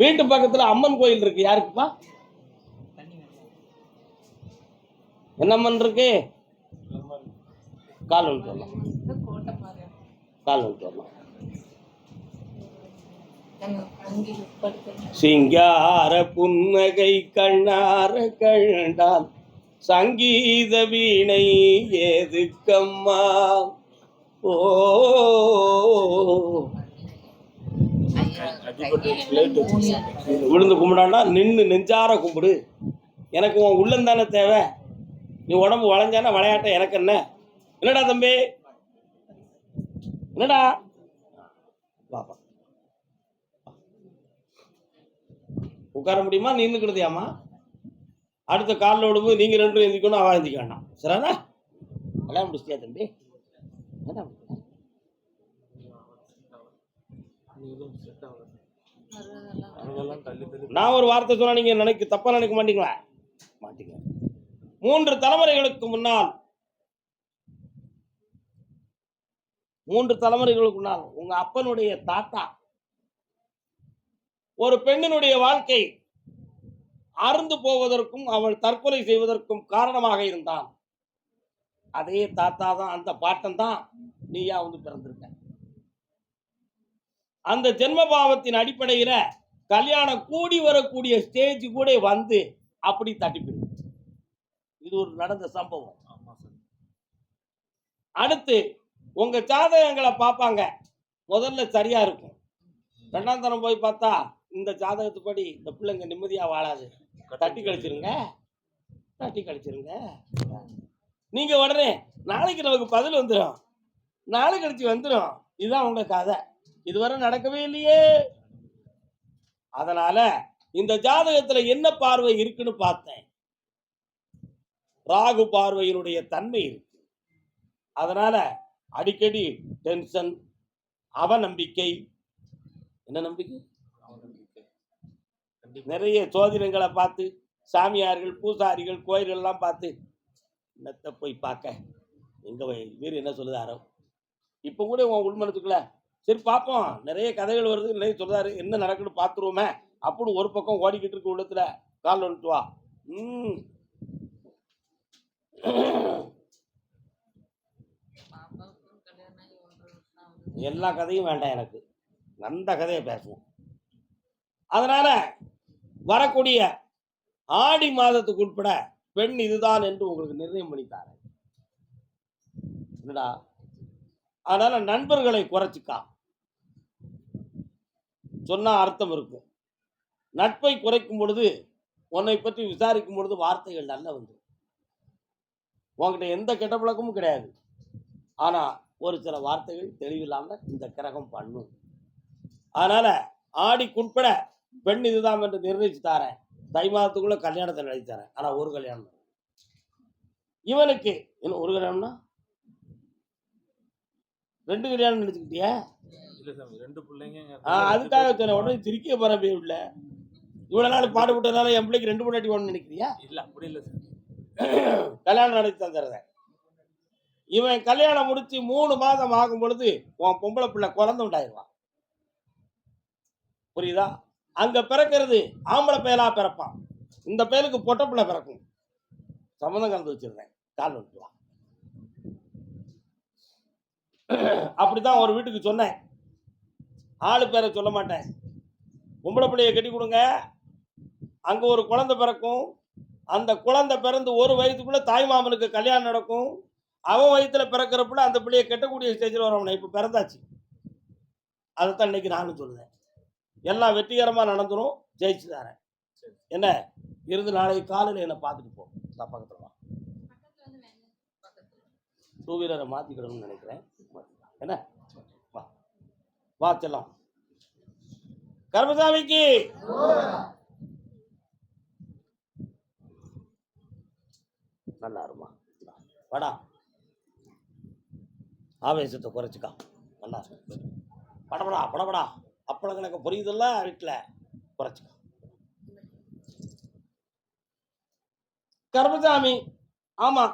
வீட்டு பக்கத்தில் அம்மன் கோயில் இருக்கு. யாருக்குப்பா? என்ன அம்மன் இருக்கு? கால் வந்துட்டு வரலாம் கால் வந்துட்டு வரலாம் சிங்கார புன்னகை கண்ணார கண்டால் சங்கீத வீணை ஏதுக்கம்மா? ஓ விழுந்து கும்பிடாண்டா நின்று நெஞ்சார கும்பிடு. எனக்கு உன் உள்ளம் தானே தேவை. நீ உடம்பு வளைஞ்சானா விளையாட்ட எனக்கு என்ன? என்னடா தம்பி? என்னடா? பாப்பா உட்கார முடியுமா? நின்றுக்கிடுதியாமா அடுத்த காலில் விடும்போது நீங்கள் ரெண்டும் எந்திக்கணும் அவள் எந்திக்க வேண்டாம். சரிண்ணா கல்யாணம் முடிச்சியா தம்பி? என்ன நான் ஒரு வார்த்தை சொன்னா நீங்க நினைக்க தப்பா நினைக்க மாட்டீங்களா? மாட்டீங்க. மூன்று தலைமுறைகளுக்கு முன்னால் மூன்று தலைமுறைகளுக்கு முன்னால் உங்க அப்பனுடைய தாத்தா ஒரு பெண்ணினுடைய வாழ்க்கை அருந்து போவதற்கும் அவள் தற்கொலை செய்வதற்கும் காரணமாக இருந்தான். அதே தாத்தா தான் அந்த பாட்டன் தான் நீயா வந்து பிறந்திருக்க. அந்த ஜென்ம பாவத்தின் அடிப்படையில கல்யாணம் கூடி வரக்கூடிய ஸ்டேஜ் கூட வந்து அப்படி தட்டிப்பிடும் இது ஒரு நடந்த சம்பவம். அடுத்து உங்க ஜாதகங்களை பார்ப்பாங்க. முதல்ல சரியா இருக்கும். ரெண்டாம் தரம் போய் பார்த்தா இந்த ஜாதகத்துப்படி இந்த பிள்ளைங்க நிம்மதியா வாழாது. தட்டி கழிச்சிருங்க. தட்டி கழிச்சிருங்க. நீங்க உடனே நாளைக்கு நமக்கு பதில் வந்துடும் நாளை கழிச்சு வந்துடும் இதுதான் உங்க கதை. இதுவரை நடக்கவே இல்லையே. அதனால இந்த ஜாதகத்துல என்ன பார்வை இருக்குன்னு பார்த்தேன். ராகு பார்வையினுடைய தன்மை இருக்கு. அதனால அடிக்கடி டென்ஷன் அவநம்பிக்கை. என்ன நம்பிக்கை? நிறைய சோதிடங்களை பார்த்து சாமியார்கள் பூசாரிகள் கோயில்கள்லாம் பார்த்து என்னத்தை போய் பார்க்க? எங்க இவர் என்ன சொல்லுதாரோ? இப்போ கூட உன் உள்மனத்துக்குள்ள சரி பார்ப்போம் நிறைய கதைகள் வருது. நிறைய சொல்றாரு. என்ன நடக்குன்னு பார்த்துருவோமே அப்படின்னு ஒரு பக்கம் ஓடிக்கிட்டு இருக்க உள்ளத்துல. கால் வந்துட்டு வா. ம். எல்லா கதையும் வேண்டாம் எனக்கு. அந்த கதையை பேசுவோம். அதனால வரக்கூடிய ஆடி மாதத்துக்கு உட்பட பெண் இதுதான் என்று உங்களுக்கு நிர்ணயம் பண்ணித்தாரேன் என்னடா? அதனால நண்பர்களை குறைச்சிக்கா. சொன்னால் அர்த்தம் இருக்கும். நட்பை குறைக்கும் பொழுது உன்னை பற்றி விசாரிக்கும் பொழுது வார்த்தைகள் நல்ல வந்து உன்கிட்ட எந்த கெட்ட பழக்கமும் கிடையாது. ஆனால் ஒரு சில வார்த்தைகள் தெளிவில்லாமல் இந்த கிரகம் பண்ணும். அதனால் ஆடிக்குட்பட பெண் இதுதான் என்று நிர்ணயிச்சு தாரேன். தை மாதத்துக்குள்ள கல்யாணத்தை நடத்தி தரேன். ஒரு கல்யாணம் இவனுக்கு இன்னும் ஒரு கல்யாணம்னா? ரெண்டு கல்யாணம் நினைச்சுக்கிட்டியா அதுக்காக சொன்னேன். உடனே திருக்கிய பரப்பி உள்ள இவ்வளவு நாள் பாடுபட்டதுனால என் பிள்ளைக்கு ரெண்டு பொண்டாட்டி ஒன்று நினைக்கிறியா? இல்ல அப்படி இல்ல சாமி கல்யாணம் நடத்தி தந்துடுறேன். இவன் கல்யாணம் முடிச்சு மூணு மாதம் ஆகும் பொழுது உன் பொம்பளை பிள்ளை குழந்தை உண்டாயிருவான் புரியுதா? அங்க பிறக்கிறது ஆம்பளை பயலா பிறப்பான். இந்த பயலுக்கு பொட்டை பிள்ளை பிறக்கும். சம்மந்தம் கலந்து வச்சிருந்தேன். கால் விட்டுருவான் அப்படிதான் ஒரு வீட்டுக்கு சொன்னேன். ஆளு பேரை சொல்ல மாட்டேன். பொம்பளை பிள்ளைய கட்டி கொடுங்க. அங்க ஒரு குழந்தை பிறக்கும். அந்த குழந்தை பிறந்து ஒரு வயதுக்குள்ள தாய் மாமனுக்கு கல்யாணம் நடக்கும். அவன் வயித்துல பிறக்கிறப்பல அந்த பிள்ளைய கெட்டக்கூடிய ஸ்டேஜில் வரவன இப்போ பிறந்தாச்சு. அதைத்தான் இன்னைக்கு நானும் சொல்லுவேன் எல்லாம் வெற்றிகரமா நடந்துரும். ஜெயிச்சு தரேன் என்ன? இருந்து நாளைக்கு காலையில் என்னை பார்த்துட்டு போ. நான் பக்கத்தில் வா. டூ வீலரை மாற்றிக்கிடணும்னு நினைக்கிறேன். என்ன? வா செல்லாம் கர்மசாமிக்கு. நல்லா இருமா? வாடா. ஆவேசத்தை குறைச்சிக்கா. நல்லா படபடா படபடா. அப்பளம் கணக்கு புரியுதுல்ல வீட்டில்? குறைச்சிக்கா. கர்மசாமி ஆமா.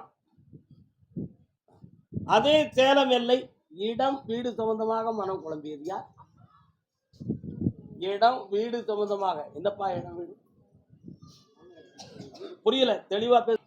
அதே சேலம் எல்லை இடம் வீடு சம்பந்தமாக மனம் குழம்பியது யார்? இடம் வீடு சம்பந்தமாக. என்னப்பா இடம் வீடு? புரியல தெளிவா பேச.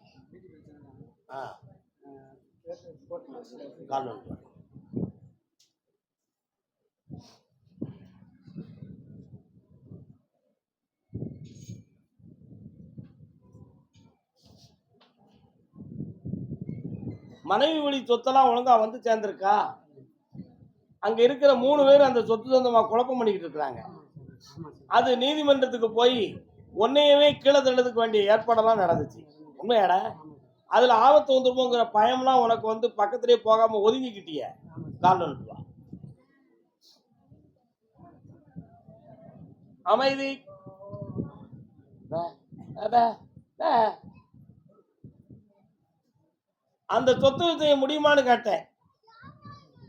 மனைவி வழி சொத்தெல்லாம் ஒழுங்கா வந்து சேர்ந்திருக்கா? அங்க இருக்கிற மூணு பேர் அந்த சொத்து சொந்தமா குழப்பம் பண்ணிக்கிட்டு இருக்கிறாங்க. அது நீதிமன்றத்துக்கு போய் உன்னையவே கீழே தள்ளதுக்கு வேண்டிய ஏற்பாடெல்லாம் நடந்துச்சு. உண்மையாடா? அதுல ஆபத்து வந்துருமோங்கிற பயம்லாம் உனக்கு வந்து பக்கத்திலே போகாம ஒதுங்கிக்கிட்டிய. கால் அமைதி. அந்த சொத்து விஷயம் முடியுமான்னு கேட்டேன்.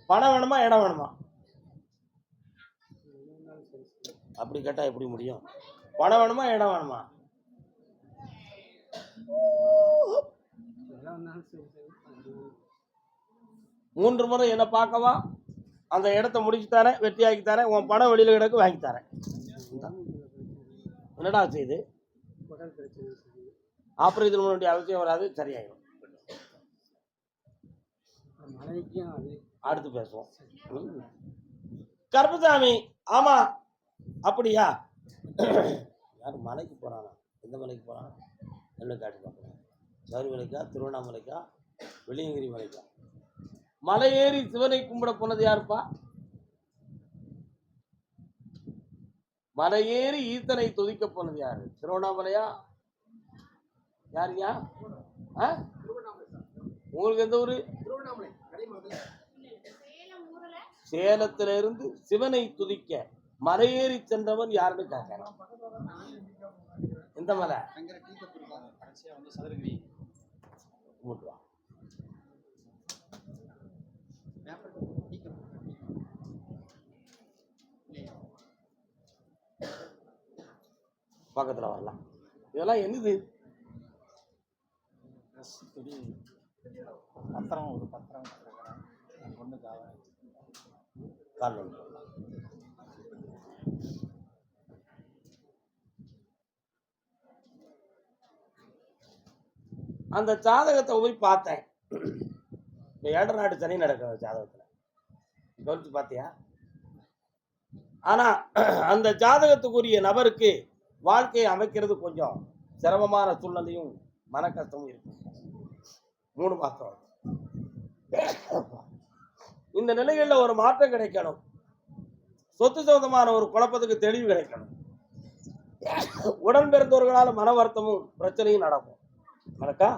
பணம் வேணுமா இடம் வேணுமா? அப்படி கேட்டா எப்படி முடியும்? பணம் வேணுமா இடம் வேணுமா? மூன்று முறை என்ன பார்க்கவா அந்த இடத்த முடிச்சு தரேன் வெட்டியாக்கி தரேன் உன் பணம் வெளியில கிடக்கு வாங்கி தரேன். என்னடா செய்து ஆபரேஷன் பண்ண வேண்டிய அவசியம் வராது சரியாயிடும் மனைவிக்கும் அது அடுத்து பேசுவோம். கருப்புசாமி கருப்பசாமி ஆமா அப்படியா? யார் மலைக்கு போறானா? எந்த மலைக்கு போறான்? என்ன காட்டி பார்க்கலாம் சபரிமலைக்கா திருவண்ணாமலைக்கா வெளியங்கிரி மலைக்கா மலை ஏறி சிவனை கும்பிட போனது யாருப்பா? மலையேறி ஈத்தனை துதிக்க போனது யாரு? திருவண்ணாமலையா? யாருயா? ஆ? உங்களுக்கு எந்த ஊரு? திருவண்ணாமலை இருந்து சிவனை துதிக்க மலையேறி சென்றவன் யாருன்னு கேட்கறான் எந்த மலை. பக்கத்துல வரலாம். இதெல்லாம் என்னது? பத்திரம் ஒரு பத்திரம் வச்சிருக்கிறேன் என் பொண்ணுக்காக அந்த ஜாதகத்தை போய் பார்த்தேன். இப்போ ஏழரை நாடு சனி நடக்கிற ஜாதகத்தில். கவனித்து பார்த்தியா? ஆனால் அந்த ஜாதகத்துக்குரிய நபருக்கு வாழ்க்கையை அமைக்கிறது கொஞ்சம் சிரமமான சூழ்நிலையும் மன கஷ்டமும் மூணு மாதம் இந்த நிலைகளில் ஒரு மாற்றம் கிடைக்கணும். சொத்து சொந்தமான ஒரு குழப்பத்துக்கு தெளிவு கிடைக்கணும். உடன் பிறந்தவர்களால் மன வருத்தமும் பிரச்சனையும் நடக்கும். நடக்கா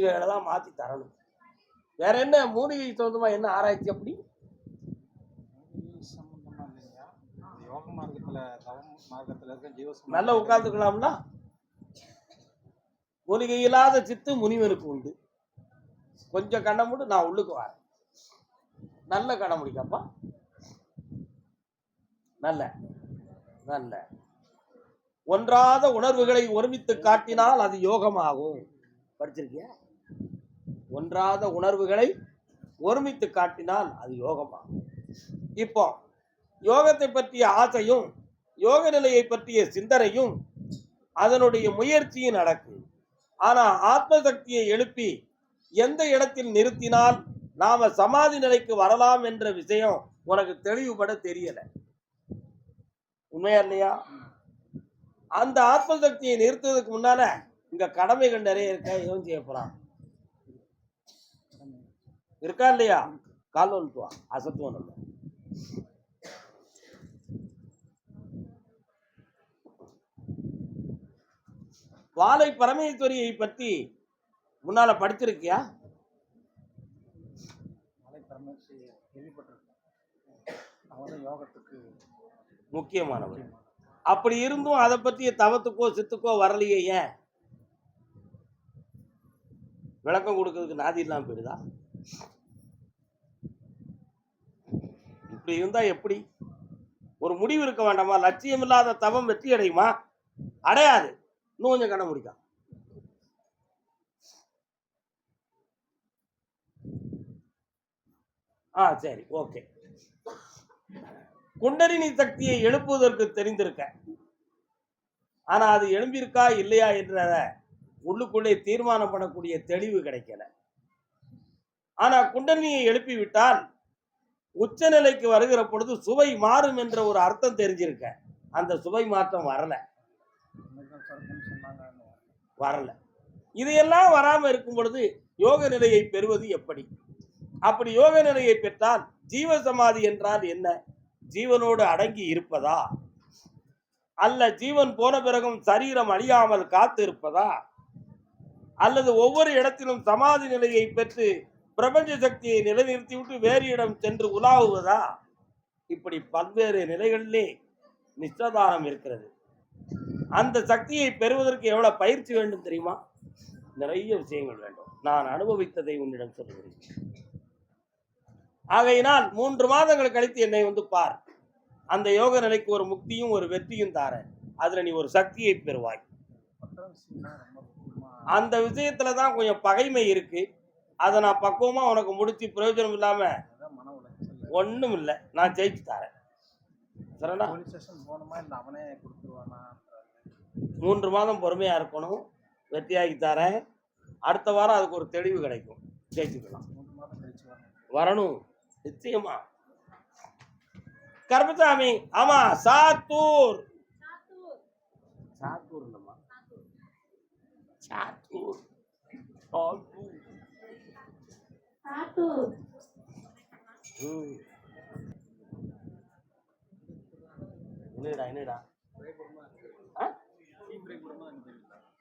இவைகளெல்லாம் மாற்றி தரணும். வேற என்ன? மூலிகை சொந்தமாக என்ன ஆராய்ச்சி அப்படி? சம்பந்தமா இல்லையா நல்லா உட்கார்ந்துக்கலாம்னா மூலிகை இல்லாத சித்து முனிவருக்கு உண்டு. கொஞ்சம் கண்ணை மூடு நான் உள்ளுக்கு வரேன். நல்ல கண்ணை முடிக்கப்பா? நல்ல. நல்ல. ஒன்றாத உணர்வுகளை ஒருமித்து காட்டினால் அது யோகமாகும். படிச்சிருக்கியா? ஒன்றாத உணர்வுகளை ஒருமித்து காட்டினால் அது யோகமாகும். இப்போ யோகத்தை பற்றிய ஆசையும் யோக நிலையை பற்றிய சிந்தனையும் அதனுடைய முயற்சியும் நடக்கும். ஆனா ஆத்மசக்தியை எழுப்பி எந்த இடத்தில் நிறுத்தினால் நாம சமாதி நிலைக்கு வரலாம் என்ற விஷயம் உனக்கு தெளிவுபட தெரியல. உண்மையா இல்லையா? அந்த ஆத்ம சக்தியை நிறுத்துவதற்கு முன்னால இங்க கடமைகள் நிறைய இருக்க? எதுவும் செய்ய போறான். இருக்கா இல்லையா? கால் வந்துட்டு அசத்துவம் நம்ம. வாழை பரமேஸ்வரியை பற்றி முன்னால படிச்சிருக்கியா மலை கேள்விப்பட்டிருக்கேன். அவன் யோகத்துக்கு முக்கியமானவர். அப்படி இருந்தும் அதை பற்றிய தவத்துக்கோ சித்துக்கோ வரலையே ஏன்? விளக்கம் கொடுக்கறதுக்கு நாதி இல்லாம போயிடுதா? இப்படி இருந்தா எப்படி? ஒரு முடிவு இருக்க வேண்டாமா? லட்சியம் இல்லாத தவம் வெற்றி அடையுமா அடையாது. இன்னும் கொஞ்சம் கண்ண முடிக்கும் ஆ சரி ஓகே. குண்டலினி சக்தியை எழுப்புவதற்கு தெரிந்திருக்க. ஆனா அது எழும்பியிருக்கா இல்லையா என்ற உள்ளுக்குள்ளே தீர்மானம் பண்ணக்கூடிய தெளிவு கிடைக்கல. ஆனா குண்டலினியை எழுப்பிவிட்டால் உச்சநிலைக்கு வருகிற பொழுது சுவை மாறும் என்ற ஒரு அர்த்தம் தெரிஞ்சிருக்க. அந்த சுவை மாற்றம் வரல. வரல. இதையெல்லாம் வராம இருக்கும் பொழுது யோக நிலையை பெறுவது எப்படி? அப்படி யோக நிலையை பெற்றால் ஜீவ சமாதி என்றால் என்ன? ஜீவனோடு அடங்கி இருப்பதா? அல்ல ஜீவன் போன பிறகும் சரீரம் அழியாமல் காத்து இருப்பதா? அல்லது ஒவ்வொரு இடத்திலும் சமாதி நிலையை பெற்று பிரபஞ்ச சக்தியை நிலைநிறுத்திவிட்டு வேறு இடம் சென்று உலாவுவதா? இப்படி பல்வேறு நிலைகளிலே நிச்சதானம் இருக்கிறது. அந்த சக்தியை பெறுவதற்கு எவ்வளவு பயிற்சி வேண்டும் தெரியுமா? நிறைய விஷயங்கள் வேண்டும். நான் அனுபவித்ததை உன்னிடம் சொல்கிறேன் ஆகையினால் மூன்று மாதங்கள் கழித்து என்னை வந்து பார். அந்த யோக நிலைக்கு ஒரு முக்தியும் ஒரு வெற்றியும் தாரேன் அதுல நீ ஒரு சக்தியை பெறுவாய். அந்த விஷயத்துல தான் கொஞ்சம் பகைமை இருக்கு. அதை நான் பக்குவமா உனக்கு முடிச்சு பிரயோஜனம் இல்லாம ஒண்ணும் இல்லை. நான் ஜெயிச்சு தரேன். கொடுத்துருவானா? மூன்று மாதம் பொறுமையா இருக்கணும். வெற்றியாகி தரேன். அடுத்த வாரம் அதுக்கு ஒரு தெளிவு கிடைக்கும். ஜெயிச்சுக்கலாம். வரணும். நிச்சயமா. கருப்பசாமி ஆமா சாத்தூர். சாத்தூர். சாத்தூர். சாத்தூர். என்னடா என்னடா? ஆ?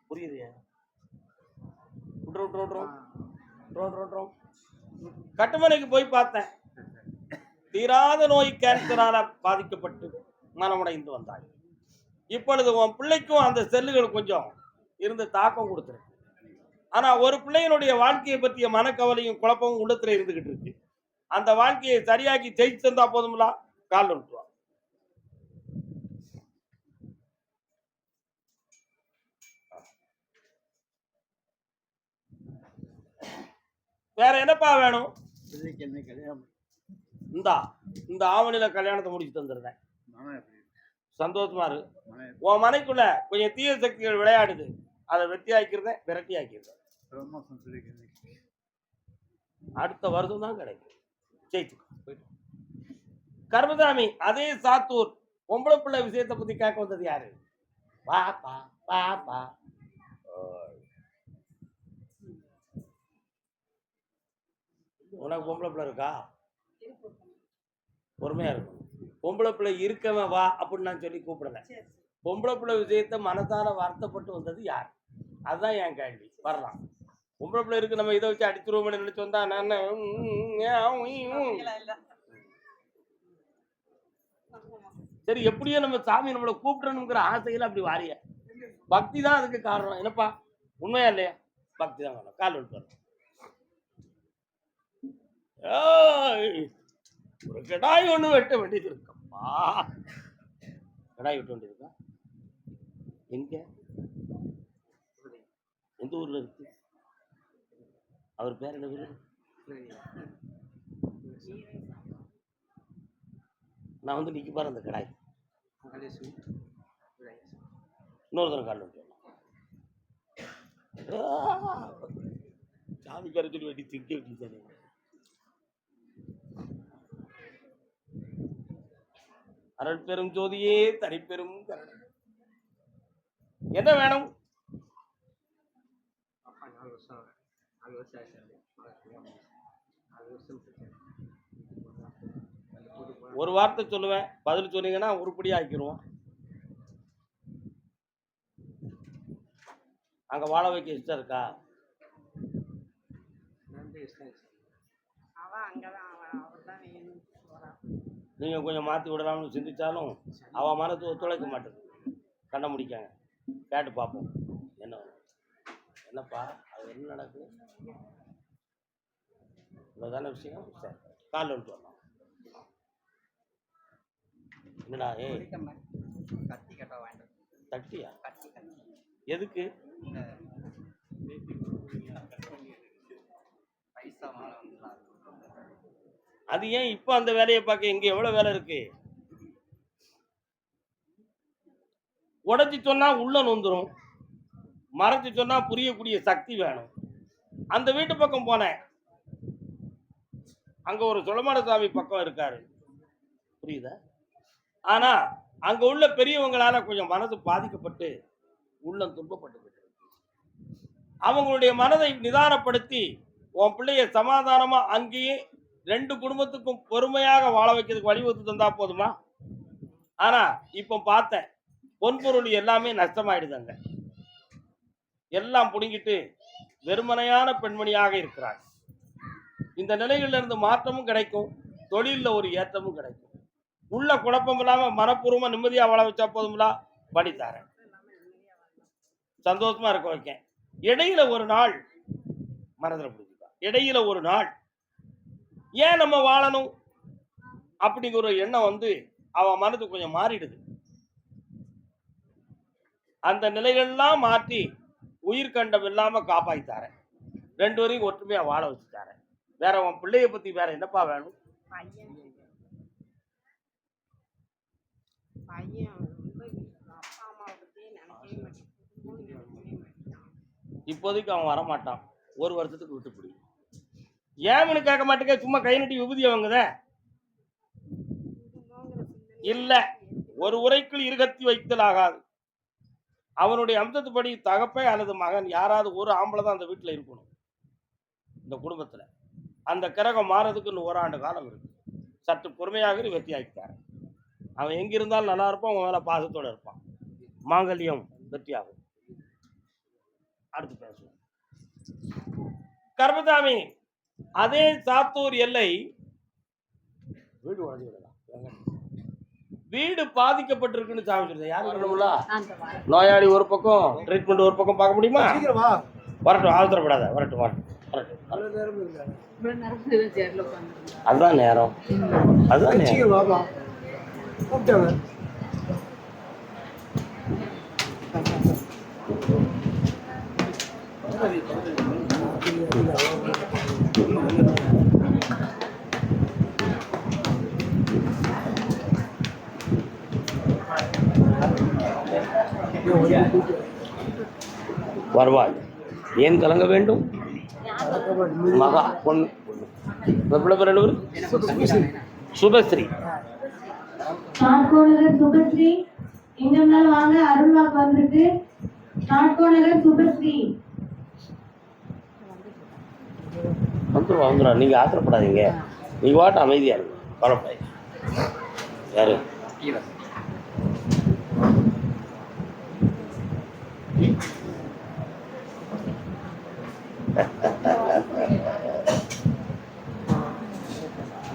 புரியுது விட்றோம் விட்றோம் விட்றோம் விட்றோம் விட்றோம் கட்டுமனைக்கு போய் பார்த்தேன். தீராத நோய் கேன்சரால பாதிக்கப்பட்டு மனமுடைந்து வந்தாய். இப்பொழுது உன் பிள்ளைக்கும் அந்த செல்லுகள் கொஞ்சம் இருந்து தாக்கம் கொடுத்துருக்கு. ஆனா ஒரு பிள்ளையினுடைய வாழ்க்கையை பற்றிய மனக்கவலையும் குழப்பமும் உள்ளத்துல இருந்துகிட்டு இருக்கு. அந்த வாழ்க்கையை சரியாக்கி ஜெயிச்சு தந்தா போதுங்களா கால் விட்டுருவா வேற என்னப்பா வேணும்? என்ன இந்தா இந்த ஆவணியில கல்யாணத்தை முடிச்சு தந்துடுறேன் சந்தோஷமா இருக்கு மன உன் மனைக்குள்ள கொஞ்சம் தீய சக்திகள் விளையாடுது. அதை வெட்டி ஆக்கிருந்தேன் விரட்டி ஆக்கிருந்தேன் அடுத்த வருஷம் தான் கிடைக்கும். ஜெயிச்சு கர்மசாமி அதே சாத்தூர். பொம்பளை பிள்ளை விஷயத்தை பத்தி கேட்க வந்தது யாரு? வாப்பா ஓய். உனக்கு பொம்பளை பிள்ளை இருக்கா? பொறுமையா இருக்கும் பொம்பளை பிள்ளை இருக்கவன் வா அப்படின்னு நான் சொல்லி கூப்பிடல. பொம்பளை பிள்ளை விஷயத்தை மனசால வருத்தப்பட்டு வந்தது யார்? அதுதான் என் கேள்வி. வரலாம். பொம்பளை பிள்ளை இருக்கு நம்ம இதை வச்சு அடிச்சிருவோம்னு நினைச்சு வந்தா நான். சரி எப்படியோ நம்ம சாமி நம்மளை கூப்பிடணுங்கிற ஆசையில அப்படி வாரிய. பக்தி தான் அதுக்கு காரணம். என்னப்பா? உண்மையா இல்லையா? பக்தி தான் காரணம் கால் விட்டு வரணும். ஒரு கிடாய் ஒன்று வெட்ட வேண்டியது இருக்கப்பா கிடாய் வெட்ட வேண்டியது இருக்கா எங்க? எந்த ஊர்ல இருக்கு? அவர் பேர் என்ன நான் வந்து நிற்க பாரு அந்த கடாய். இன்னொரு தரம் கால் விட்டு சாமி பேரை சொல்லி வெட்டி திக்க அருள் பெரும் ஜோதியே தனிப்பெரும் கருணை என்ன வேணும்? ஒரு வார்த்தை சொல்லுவேன். பதில் சொன்னீங்கன்னா உருப்படியா ஆக்கிடுவோம் அங்க வாழ வைக்க இஷ்டம் இருக்கா? அவன் அங்கதான். அவன் அவர் தான் வேணும். போறான் நீங்க கொஞ்சம் மாத்தி விடலாம்னு சிந்திச்சாலும் அவ மனசு ஒத்துழைக்க மாட்டேது கண்ணை முடிக்காங்க. கேட்டு பார்ப்போம். என்ன? என்னப்பா? அது என்ன நடக்குது? இவ்வளோதான விஷயம்? சரி. காலில் விட்டு வரலாம். என்னடா ஏய்? கத்தி கட்ட வேண்டாம். தட்டியா எதுக்கு? பைசா வந்து அது ஏன் இப்போ அந்த வேலையை பார்க்க இங்க எவ்வளவு வேலை இருக்கு? உடைச்சி சொன்னா உள்ள நொந்துரும். மறைச்சு சொன்னா புரியக்கூடிய சக்தி வேணும். அந்த வீட்டு பக்கம் போனேன். அங்க ஒரு சுலமான சாமி பக்கம் இருக்காரு. புரியுதா? ஆனா அங்க உள்ள பெரியவங்களால கொஞ்சம் மனசு பாதிக்கப்பட்டு உள்ளம் துன்பப்பட்டு அவங்களுடைய மனதை நிதானப்படுத்தி உன் பிள்ளைய சமாதானமா அங்கேயே ரெண்டு குடும்பத்துக்கும் பொறுமையாக வாழ வைக்கிறதுக்கு வழிவகுத்து தந்தா போதுமா? ஆனா இப்ப பார்த்தேன் பொன்பொருள் எல்லாமே நஷ்டமாயிடுதாங்க. எல்லாம் புடுங்கிட்டு வெறுமனையான பெண்மணியாக இருக்கிறாள். இந்த நிலையில இருந்து மாற்றமும் கிடைக்கும் தொழிலில் ஒரு ஏற்றமும் கிடைக்கும். உள்ள குழப்பம் இல்லாம மனப்பூர்வமா நிம்மதியா வாழ வச்சா போதுங்களா பண்ணித்தாரேன் சந்தோஷமா இருக்க வைக்கேன். இடையில ஒரு நாள் மனதில் பிடிச்சிக்கா இடையில ஒரு நாள் ஏன் நம்ம வாழணும்? அப்படிங்கிற ஒரு எண்ணம் வந்து அவன் மனது கொஞ்சம் மாறிடுது. அந்த நிலைகள்லாம் மாற்றி உயிர் கண்டம் இல்லாம காப்பாத்தித்தாரேன் ரெண்டு பேரையும் ஒற்றுமையா வாழ வச்சுட்டாரேன் வேற உன் பிள்ளைய பத்தி வேற என்னப்பா வேணும்? இப்போதைக்கு அவன் வரமாட்டான். ஒரு வருஷத்துக்கு விட்டு பிடி. ஏமனு கேட்க மாட்டேங்க சும்மா கை நட்டி விபூதி அவங்கத இல்ல ஒரு உரைக்குள் இருகத்தி வைத்தல் ஆகாது. அவனுடைய அம்சத்துப்படி தகப்பை அல்லது மகன் யாராவது ஒரு ஆம்பளை தான் அந்த வீட்டில் இருக்கணும். இந்த குடும்பத்தில். அந்த கிரகம் மாறதுக்கு இன்னும் ஓராண்டு காலம் இருக்கு. சற்று பொறுமையாக இரு, அவன் எங்க இருந்தாலும் நல்லா இருப்பான் அவன் மேலே பாசத்தோடு இருப்பான். மாங்கல்யம் வெற்றியாகும் அடுத்து பேசுவோம். கர்மதாமி அதே சாத்தூர் எல்லை வீடு பாதிக்கப்பட்டிருக்குன்னு சாமி சொல்லுது யாரு சொல்லணும்ல நோயாளி ஒரு பக்கம் ட்ரீட்மெண்ட் ஒரு பக்கம் பார்க்க முடியுமா? வரட்டும் அவசரப்படாத வரட்டும் வரட்டும். அதுதான் நேரம். அதுதான் நேரம். கூப்பிட்டாங்க வருவாள் ஏன் கலங்க வேண்டும்? மகா பொண்ணு பிள்ளை பேர்? சுபஸ்ரீ. நாட்கோணகர் சுபஸ்ரீ. எங்க இருந்தாலும் வாங்க அருள்வாக்கு வந்திருக்கு. நாட்கோணகர் சுபஸ்ரீ. வந்துடும் வந்துடும் நீங்கள் ஆத்திரப்படாதீங்க. நீங்கள் வாட்டு அமைதியாக இருங்க கவலைப்படாதீங்க யாரு?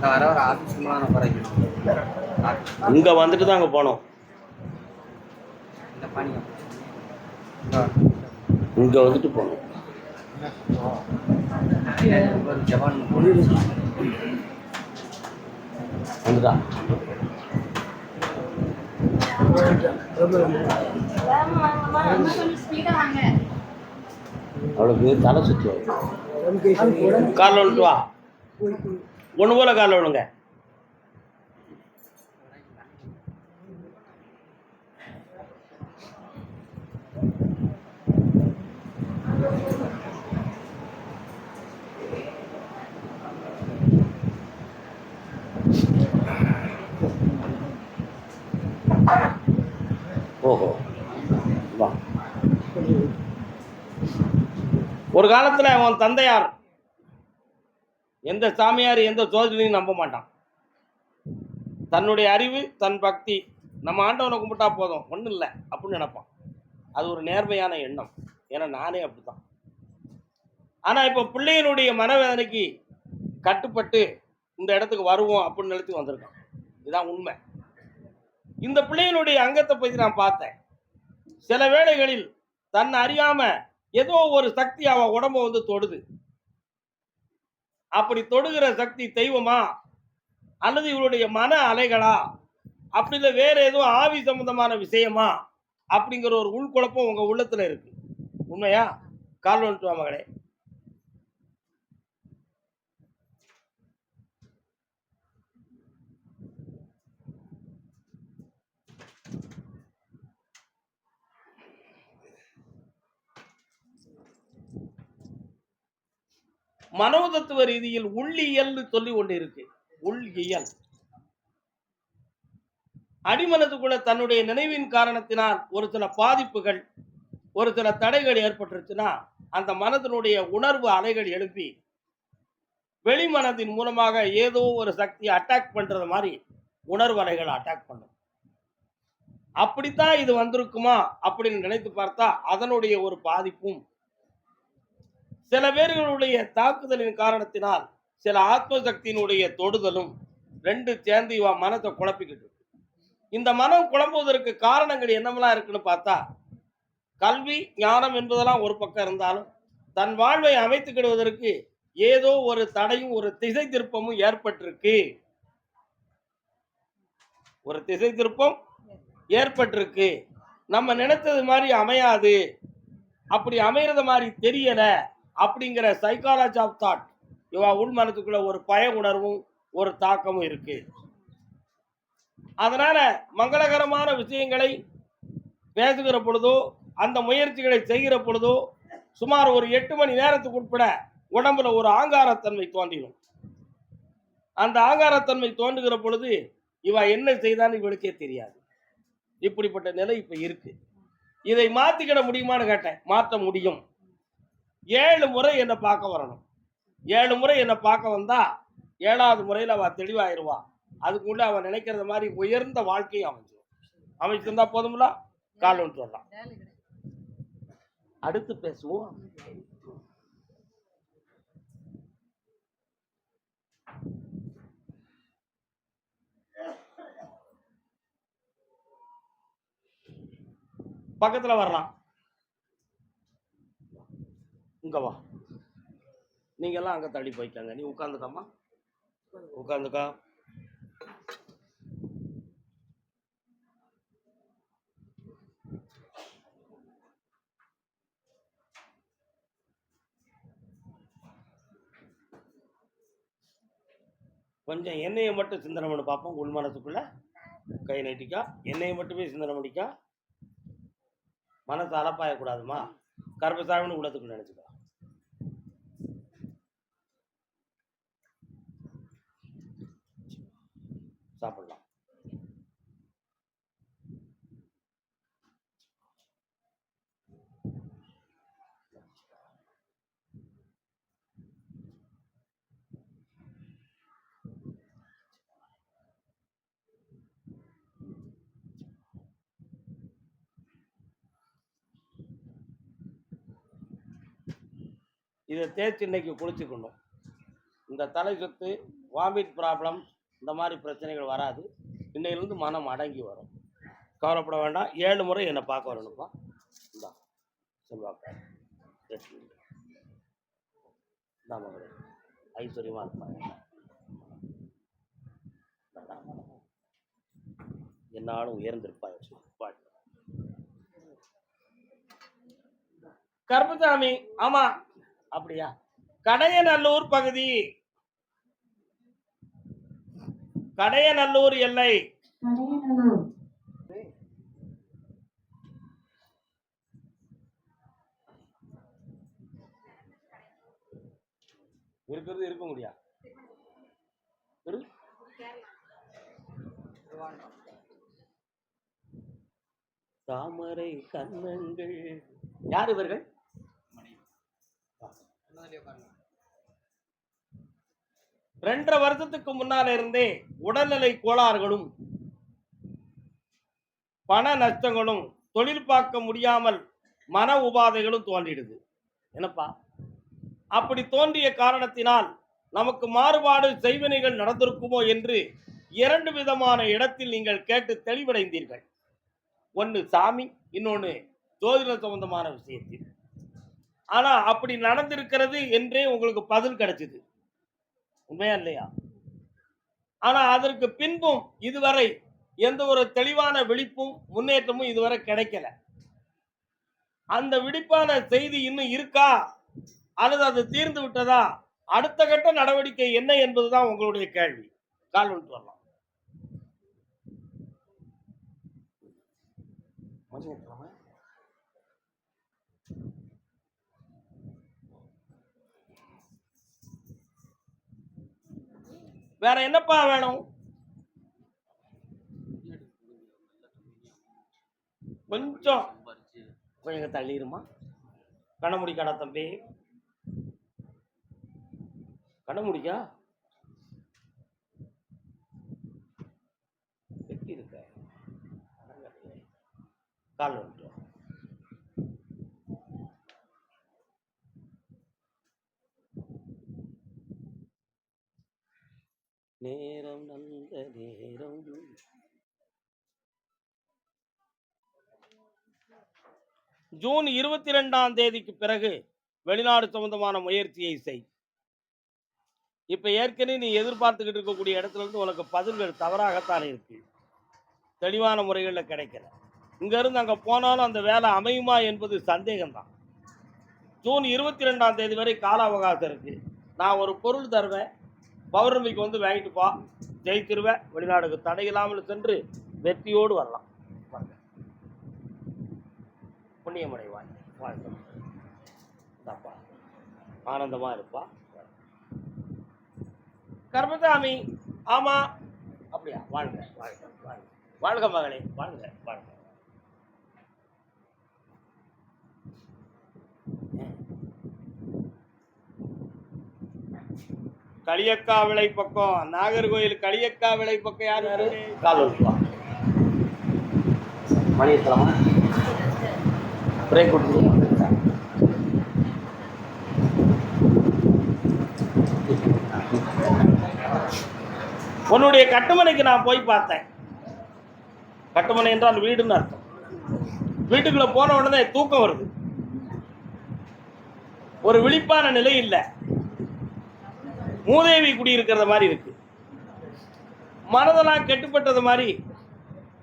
வர ஒரு ஆஃபீஸ் மூலம் குறைக்கணும் இங்கே வந்துட்டு தான் அங்கே போனோம். இங்கே வந்துட்டு ஜவான் வந்துட்டா? அவளுக்கு தலை சுற்றி காலில் விழுட்டு வா. ஒன்று போல காலில் விழுங்க. ஓஹோ வா. ஒரு காலத்தில் அவன் தந்தையார் எந்த சாமியார் எந்த ஜோதிடனையும் நம்ப மாட்டான். தன்னுடைய அறிவு தன் பக்தி நம்ம ஆண்டவனை கும்பிட்டா போதும். ஒன்றும் இல்லை அப்படின்னு நினைப்பான். அது ஒரு நேர்மையான எண்ணம். ஏன்னா நானே அப்படித்தான். ஆனால் இப்போ பிள்ளையினுடைய மனவேதனைக்கு கட்டுப்பட்டு இந்த இடத்துக்கு வருவோம் அப்படின்னு நினைத்து வந்திருக்கான். இதுதான் உண்மை. இந்த பிள்ளையினுடைய அங்கத்தை பற்றி நான் பார்த்தேன். சில வேளைகளில் தன்னை அறியாம ஏதோ ஒரு சக்தி அவ உடம்ப வந்து தொடுது. அப்படி தொடுகிற சக்தி தெய்வமா? அல்லது இவருடைய மன அலைகளா? அப்படி இல்லை வேற எதுவும் ஆவி சம்பந்தமான விஷயமா? அப்படிங்கிற ஒரு உள்குழப்பம் உங்க உள்ளத்துல இருக்கு. உண்மையா? கால் வந்துட்டு மகளே. மனோதத்துவ ரீதியில் உள்ளியல்னு சொல்லி ஒன்று இருக்கு. உள்ளியல் அடிமனதுக்குள்ள தன்னுடைய நினைவின் காரணத்தினால் ஒரு சில பாதிப்புகள் ஒரு சில தடைகள் ஏற்பட்டுருச்சுன்னா அந்த மனதினுடைய உணர்வு அலைகள் எழுப்பி வெளிமனதின் மூலமாக ஏதோ ஒரு சக்தியை அட்டாக் பண்றது மாதிரி உணர்வு அலைகளை அட்டாக் பண்ணும். அப்படித்தான் இது வந்திருக்குமா அப்படின்னு நினைத்து பார்த்தா அதனுடைய ஒரு பாதிப்பும் சில பேர்களுடைய தாக்குதலின் காரணத்தினால் சில ஆத்ம சக்தியினுடைய தொடுதலும் ரெண்டு சேர்ந்து இவ மனத்தை குழப்பிக்கிட்டு இந்த மனம் குழம்புவதற்கு காரணங்கள் என்னமெல்லாம் இருக்குன்னு பார்த்தா கல்வி ஞானம் என்பதெல்லாம் ஒரு பக்கம் இருந்தாலும் தன் வாழ்வை அமைத்துக்கிடுவதற்கு ஏதோ ஒரு தடையும் ஒரு திசை திருப்பமும் ஏற்பட்டிருக்கு. ஒரு திசை திருப்பம் ஏற்பட்டிருக்கு. நம்ம நினைத்தது மாதிரி அமையாது. அப்படி அமைகிறது மாதிரி தெரியல. அப்படிங்கிற சைக்காலஜி ஆஃப் தாட் இவா உள்மனத்துக்குள்ள ஒரு பய உணர்வும் ஒரு தாக்கமும் இருக்கு. அதனால மங்களகரமான விஷயங்களை பேசுகிற பொழுதோ அந்த முயற்சிகளை செய்கிற பொழுதோ சுமார் ஒரு எட்டு மணி நேரத்துக்கு உட்பட உடம்புல ஒரு ஆங்காரத்தன்மை தோன்றிடும். அந்த ஆங்காரத்தன்மை தோன்றுகிற பொழுது இவ என்ன செய்தான்னு இவளுக்கே தெரியாது. இப்படிப்பட்ட நிலை இப்ப இருக்கு. இதை மாத்திக்கிட முடியுமான்னு கேட்டேன். மாற்ற முடியும். ஏழு முறை என்னை பார்க்க வரணும். ஏழு முறை என்னை பார்க்க வந்தா ஏழாவது முறையில் அவ தெளிவாயிருவா. அதுக்குள்ள அவன் நினைக்கிறத மாதிரி உயர்ந்த வாழ்க்கையை அமைஞ்சிடும் அமைச்சிருந்தா போதும்ல? கால் ஒன்று சொல்லலாம் அடுத்து பேசுவோம். பக்கத்துல வரலாம். இங்கே வா. நீங்கள்லாம் எல்லாம் தள்ளி போய்க்காங்க நீ உட்காந்துக்காமா உட்காந்துக்கா கொஞ்சம் எண்ணெயை மட்டும் சிந்தனை பண்ணி பார்ப்போம் உள் மனசுக்குள்ள. கை நீட்டிக்கா. எண்ணெயை மட்டுமே சிந்தனை பண்ணிக்கா. மனசு அலப்பாயக்கூடாதுமா. கர்ப்பசாமின்னு உள்ளத்துக்குள்ள நினச்சிக்கா. இதை தேய்ச்சி இன்னைக்கு குளிச்சுக்கணும். இந்த தலை சுத்து வாமிட் ப்ராப்ளம் இந்த மாதிரி பிரச்சனைகள் வராது. இன்னையிலேருந்து மனம் அடங்கி வரும். கவலைப்பட வேண்டாம். ஏழு முறை என்னை பார்க்க வரணும்ப்பா இந்தா. செல்வாக்கா இந்தா மகளே. ஐஸ்வர்யமாக இருப்பாங்க என்னாலும் உயர்ந்திருப்பாய் பாட்டு கருப்பசாமி. ஆமா. அப்படியா? கடையநல்லூர் பகுதி. கடையநல்லூர் எல்லை. இருக்கிறது இருக்க முடியா. தாமரை கண்ணங்கள் யார் இவர்கள்? ரெண்டரை வருஷத்துக்கு முன்னால இருந்தே உடல்நிலை கோளாறுகளும் பண நஷ்டங்களும் தொழில் பார்க்க முடியாமல் மன உபாதைகளும் தோன்றிடுது. என்னப்பா? அப்படி தோன்றிய காரணத்தினால் நமக்கு மாறுபாடு செய்வினைகள் நடந்திருக்குமோ என்று இரண்டு விதமான இடத்தில் நீங்கள் கேட்டு தெளிவடைந்தீர்கள். ஒன்று சாமி இன்னொன்று ஜோதிட சம்பந்தமான விஷயத்தில். ஆனா அப்படி நடந்திருக்கிறது என்றே உங்களுக்கு பதில் கிடைச்சது. உண்மையா இல்லையா? ஆனா அதற்கு பின்பும் இதுவரை எந்த ஒரு தெளிவான விழிப்பும் முன்னேற்றமும் இதுவரை கிடைக்கல. அந்த விழிப்பான செய்தி இன்னும் இருக்கா? அல்லது அது தீர்ந்து விட்டதா? அடுத்த கட்ட நடவடிக்கை என்ன என்பதுதான் உங்களுடைய கேள்வி. கால் விட்டு வரலாம். வேற என்னப்பா வேணும்? கொஞ்சம். கொஞ்சம் தள்ளிடுமா கண்ண முடிக்காடா தம்பி. கண்ண முடிக்கா வெட்டி இருக்க கால் வந்துட்டு வா. நேரம் நல்ல நேரம். ஜூன் இருபத்தி ரெண்டாம் தேதிக்கு பிறகு வெளிநாடு சம்பந்தமான முயற்சியை செய். இப்ப ஏற்கனவே நீ எதிர்பார்த்துக்கிட்டு இருக்கக்கூடிய இடத்துல இருந்து உனக்கு பதில்கள் தவறாகத்தான் இருக்கு. தெளிவான முறைகளில் கிடைக்கல. இங்க இருந்து அங்க போனாலும் அந்த வேலை அமையுமா என்பது சந்தேகம்தான். ஜூன் இருபத்தி ரெண்டாம் தேதி வரை கால அவகாசம் இருக்கு. நான் ஒரு பொருள் தருவேன். பௌர்ணமிக்கு வந்து வாங்கிட்டு போ. ஜெயித்திருவேன் வெளிநாடுக்கு தடையில்லாமல் சென்று வெற்றியோடு வரலாம். வாங்க. புண்ணியமடைவாய் வாழ்க இந்தாப்பா. ஆனந்தமா இருப்பா. கர்மசாமி ஆமா. அப்படியா? வாழ்க வாழ்க வாழ்க. வாழ்க மகளே வாழ்க வாழ்க. களியக்கா விளை பக்கம் நாகர்கோயில் களியக்கா விளை பக்கம் யாரு கால் வச்சுவா மணியத்தலமா? பிரேக் கொடுத்து உன்னுடைய கட்டுமனைக்கு நான் போய் பார்த்தேன். கட்டுமனை என்றால் வீடுன்னு அர்த்தம். வீட்டுக்குள்ள போன உடனே தூக்கம் வருது. ஒரு விழிப்பான நிலை இல்லை. மூதேவி குடியிருக்கிறத மாதிரி இருக்கு. மனதெல்லாம் கெட்டுப்பட்டது மாதிரி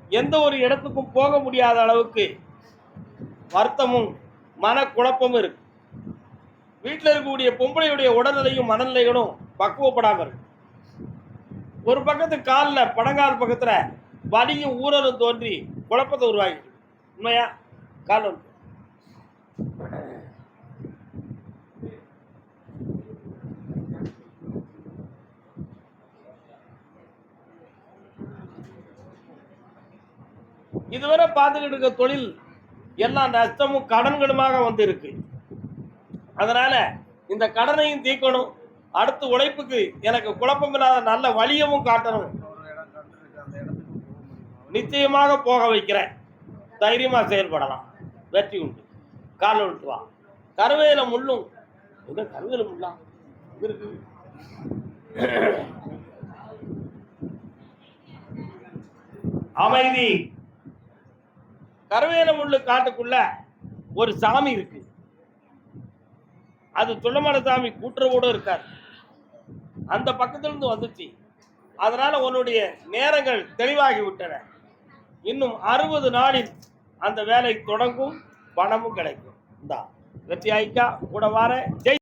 எந்த ஒரு இடத்துக்கும் போக முடியாத அளவுக்கு வருத்தமும் மனக்குழப்பமும் இருக்கு. வீட்டில் இருக்கக்கூடிய பொம்பளையுடைய உடல்நிலையும் மனநிலைகளும் பக்குவப்படாமல் இருக்கு. ஒரு பக்கத்து காலில் படங்கால் பக்கத்தில் வலியும் ஊரலும் தோன்றி குழப்பத்தை உருவாகிட்டு உண்மையா? கால் இதுவரை பார்த்துக்கிட்டு இருக்க தொழில் எல்லா நஷ்டமும் கடன்களுமாக வந்து இருக்கு அதனால இந்த கடனையும் தீர்க்கணும். அடுத்து உழைப்புக்கு எனக்கு குழப்பமில்லாத நல்ல வழியவும் காட்டணும். நிச்சயமாக போக வைக்கிறேன். தைரியமா செயல்படலாம். வெற்றி உண்டு. கால விட்டு வா. கருவேல முள்ளும். என்ன கருவேல முள்ளா? இருக்கு? அமைதி. கருவேல முள்ளு காட்டுக்குள்ள ஒரு சாமி இருக்கு. அது துள்ளமலை சாமி கூட்டுறவோடு இருக்கார். அந்த பக்கத்துல இருந்து வந்துச்சு. அதனால உன்னுடைய நேரங்கள் தெளிவாகி விட்டன இன்னும் அறுபது நாளில் அந்த வேலை தொடங்கும் பணமும் கிடைக்கும். இந்தா வெற்றி ஆயிக்கா கூட வார ஜெய்